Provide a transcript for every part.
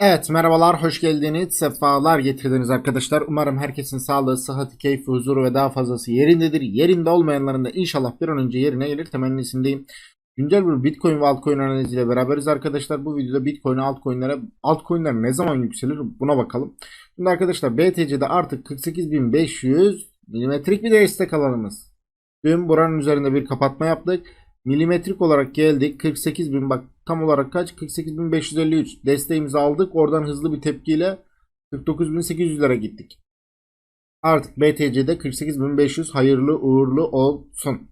Evet merhabalar hoş geldiniz sefalar getirdiniz arkadaşlar. Umarım herkesin sağlığı sıhhati keyfi huzuru ve daha fazlası yerindedir. Yerinde olmayanların da inşallah bir an önce yerine gelir temennisindeyim. Güncel bir bitcoin ve altcoin analiziyle beraberiz arkadaşlar. Bu videoda bitcoin altcoinlere altcoinler ne zaman yükselir buna bakalım. Şimdi arkadaşlar BTC'de artık 48.500 milimetrik bir destek alanımız. Dün buranın üzerinde bir kapatma yaptık milimetrik olarak geldik. 48.000 bak tam olarak kaç? 48.553 desteğimizi aldık. Oradan hızlı bir tepkiyle 49.800'lere gittik. Artık BTC'de 48.500 hayırlı uğurlu olsun.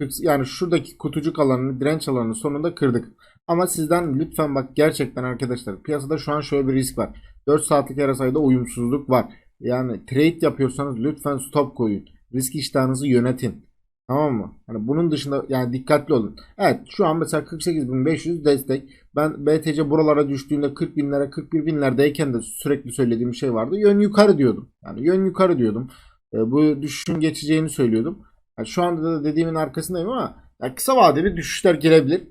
40 yani şuradaki kutucuk alanını direnç alanını sonunda kırdık. Ama sizden lütfen bak gerçekten arkadaşlar piyasada şu an şöyle bir risk var. 4 saatlik ara sayıda uyumsuzluk var. Yani trade yapıyorsanız lütfen stop koyun. Risk iştahınızı yönetin Tamam mı? Hani bunun dışında yani dikkatli olun. Evet şu an mesela 48.500 destek. Ben BTC buralara düştüğünde 40 binlere 41 binlerdeyken de sürekli söylediğim şey vardı. Yön yukarı diyordum. Yani yön yukarı diyordum. E, bu düşüşün geçeceğini söylüyordum. Yani şu anda da dediğimin arkasındayım ama yani kısa vadeli düşüşler gelebilir.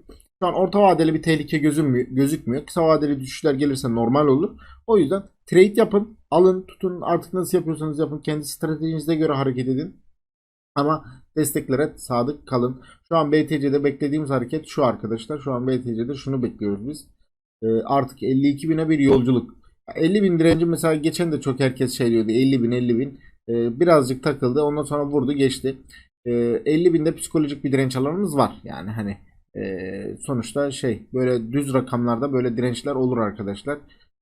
Şu an orta vadeli bir tehlike gözükmüyor, gözükmüyor. Kısa vadeli düşüşler gelirse normal olur. O yüzden trade yapın, alın, tutun. Artık nasıl yapıyorsanız yapın. Kendi stratejinize göre hareket edin. Ama desteklere sadık kalın. Şu an BTC'de beklediğimiz hareket şu arkadaşlar. Şu an BTC'de şunu bekliyoruz biz. Ee, artık 52 bine bir yolculuk. 50 bin direnci mesela geçen de çok herkes şey diyordu. 50 bin 50 bin. Ee, birazcık takıldı. Ondan sonra vurdu geçti. Ee, 50 binde psikolojik bir direnç alanımız var. Yani hani e, sonuçta şey böyle düz rakamlarda böyle dirençler olur arkadaşlar.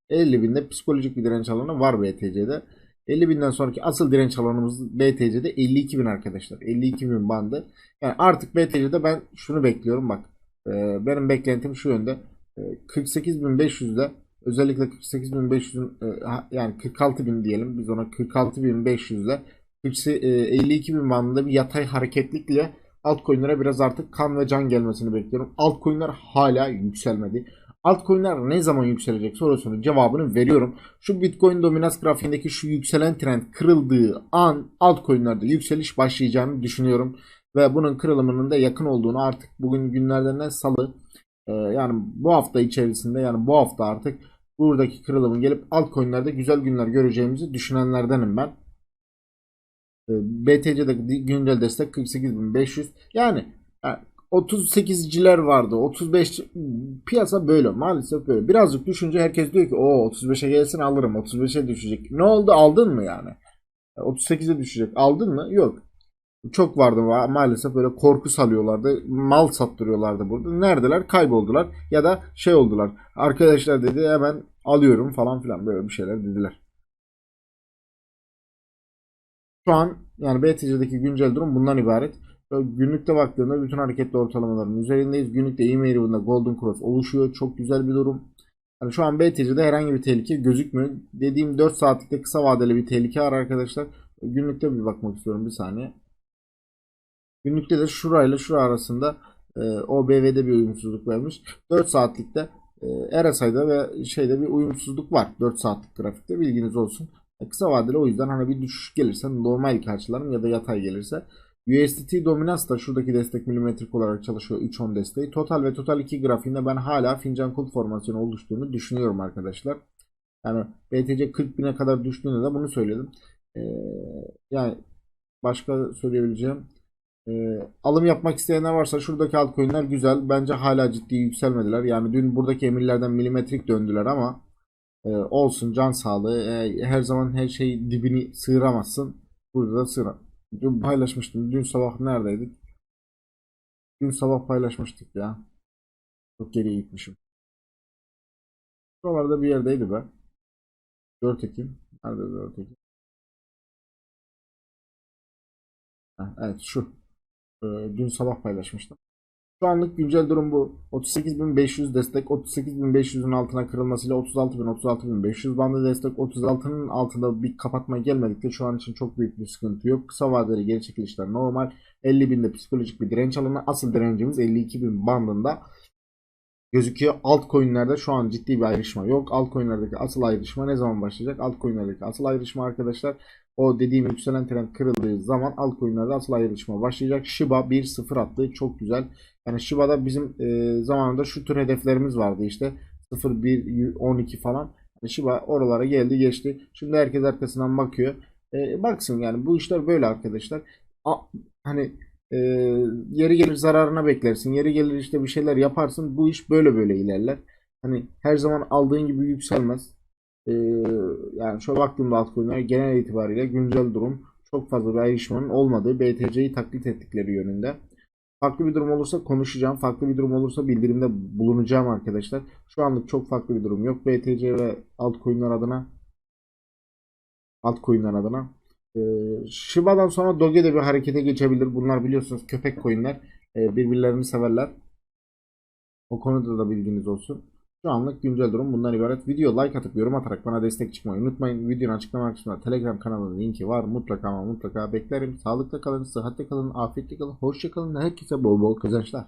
50 binde psikolojik bir direnç alanı var BTC'de. 50 binden sonraki asıl direnç alanımız BTC'de 52 bin arkadaşlar. 52 bin bandı. Yani artık BTC'de ben şunu bekliyorum bak. E, benim beklentim şu yönde. E, 48.500'de özellikle 48.500'ün e, yani 46 bin diyelim biz ona 46.500'de 52 bin bandında bir yatay hareketlikle altcoin'lere biraz artık kan ve can gelmesini bekliyorum. Altcoin'ler hala yükselmedi. Altcoin'ler ne zaman yükselecek sorusunun cevabını veriyorum. Şu Bitcoin dominans grafiğindeki şu yükselen trend kırıldığı an altcoin'lerde yükseliş başlayacağını düşünüyorum. Ve bunun kırılımının da yakın olduğunu artık bugün günlerden salı e, yani bu hafta içerisinde yani bu hafta artık buradaki kırılımın gelip altcoin'lerde güzel günler göreceğimizi düşünenlerdenim ben. E, BTC'de güncel destek 48.500 yani, yani 38'ciler vardı. 35 piyasa böyle maalesef böyle. Birazcık düşünce herkes diyor ki o 35'e gelsin alırım. 35'e düşecek. Ne oldu aldın mı yani? 38'e düşecek. Aldın mı? Yok. Çok vardı maalesef böyle korku salıyorlardı. Mal sattırıyorlardı burada. Neredeler? Kayboldular. Ya da şey oldular. Arkadaşlar dedi hemen alıyorum falan filan böyle bir şeyler dediler. Şu an yani BTC'deki güncel durum bundan ibaret. Günlükte baktığında bütün hareketli ortalamaların üzerindeyiz. Günlükte e-mail bunda Golden Cross oluşuyor. Çok güzel bir durum. Yani şu an BTC'de herhangi bir tehlike gözükmüyor. Dediğim 4 saatlikte kısa vadeli bir tehlike var arkadaşlar. Günlükte bir bakmak istiyorum bir saniye. Günlükte de şurayla şura arasında e, OBV'de bir uyumsuzluk vermiş. 4 saatlikte e, RSI'da ve şeyde bir uyumsuzluk var. 4 saatlik grafikte bilginiz olsun. E, kısa vadeli o yüzden hani bir düşüş gelirse normal karşılarım ya da yatay gelirse USDT dominans da şuradaki destek milimetrik olarak çalışıyor 3.10 desteği. Total ve Total 2 grafiğinde ben hala fincan kulp formasyonu oluştuğunu düşünüyorum arkadaşlar. Yani BTC 40 bine kadar düştüğünde de bunu söyledim. Ee, yani başka söyleyebileceğim ee, alım yapmak isteyenler varsa şuradaki altcoin'ler güzel. Bence hala ciddi yükselmediler. Yani dün buradaki emirlerden milimetrik döndüler ama e, olsun can sağlığı. E, her zaman her şey dibini sığıramazsın. Burada da sığıram. Dün paylaşmıştım. Dün sabah neredeydik? Dün sabah paylaşmıştık ya. Çok geriye gitmişim. Buralarda bir yerdeydi be. 4 Ekim. Nerede 4 Ekim? Heh, evet şu. Ee, dün sabah paylaşmıştım. Şu anlık güncel durum bu. 38.500 destek 38.500'ün altına kırılmasıyla 36.000 36.500 bandı destek 36'nın altında bir kapatma gelmedikçe şu an için çok büyük bir sıkıntı yok. Kısa vadeli geri çekilişler normal. 50.000'de psikolojik bir direnç alanı. Asıl direncimiz 52.000 bandında gözüküyor. Altcoin'lerde şu an ciddi bir ayrışma yok. Altcoin'lerdeki asıl ayrışma ne zaman başlayacak? Altcoin'lerdeki asıl ayrışma arkadaşlar o dediğim yükselen trend kırıldığı zaman altcoin'lerde asıl ayrışma başlayacak. Shiba 1.0 attı. Çok güzel. Yani Shiba'da bizim e, zamanında şu tür hedeflerimiz vardı işte. 0.1 12 falan. Yani Shiba oralara geldi geçti. Şimdi herkes arkasından bakıyor. E, baksın yani bu işler böyle arkadaşlar. A- hani e, yeri gelir zararına beklersin. Yeri gelir işte bir şeyler yaparsın. Bu iş böyle böyle ilerler. Hani her zaman aldığın gibi yükselmez. E, yani şu baktığımda altcoin'ler genel itibariyle güncel durum çok fazla bir ayrışmanın olmadığı BTC'yi taklit ettikleri yönünde. Farklı bir durum olursa konuşacağım. Farklı bir durum olursa bildirimde bulunacağım arkadaşlar. Şu anlık çok farklı bir durum yok. BTC ve altcoin'ler adına altcoin'ler adına. Ee, Shiba'dan sonra Doge de bir harekete geçebilir. Bunlar biliyorsunuz köpek coin'ler. Ee, birbirlerini severler. O konuda da bilginiz olsun. Şu anlık güncel durum bundan ibaret. Video like atıp yorum atarak bana destek çıkmayı unutmayın. Videonun açıklama kısmında Telegram kanalının linki var. Mutlaka ama mutlaka beklerim. Sağlıkla kalın, sıhhatle kalın, afiyetle kalın, hoşça kalın. Herkese bol bol kazançlar.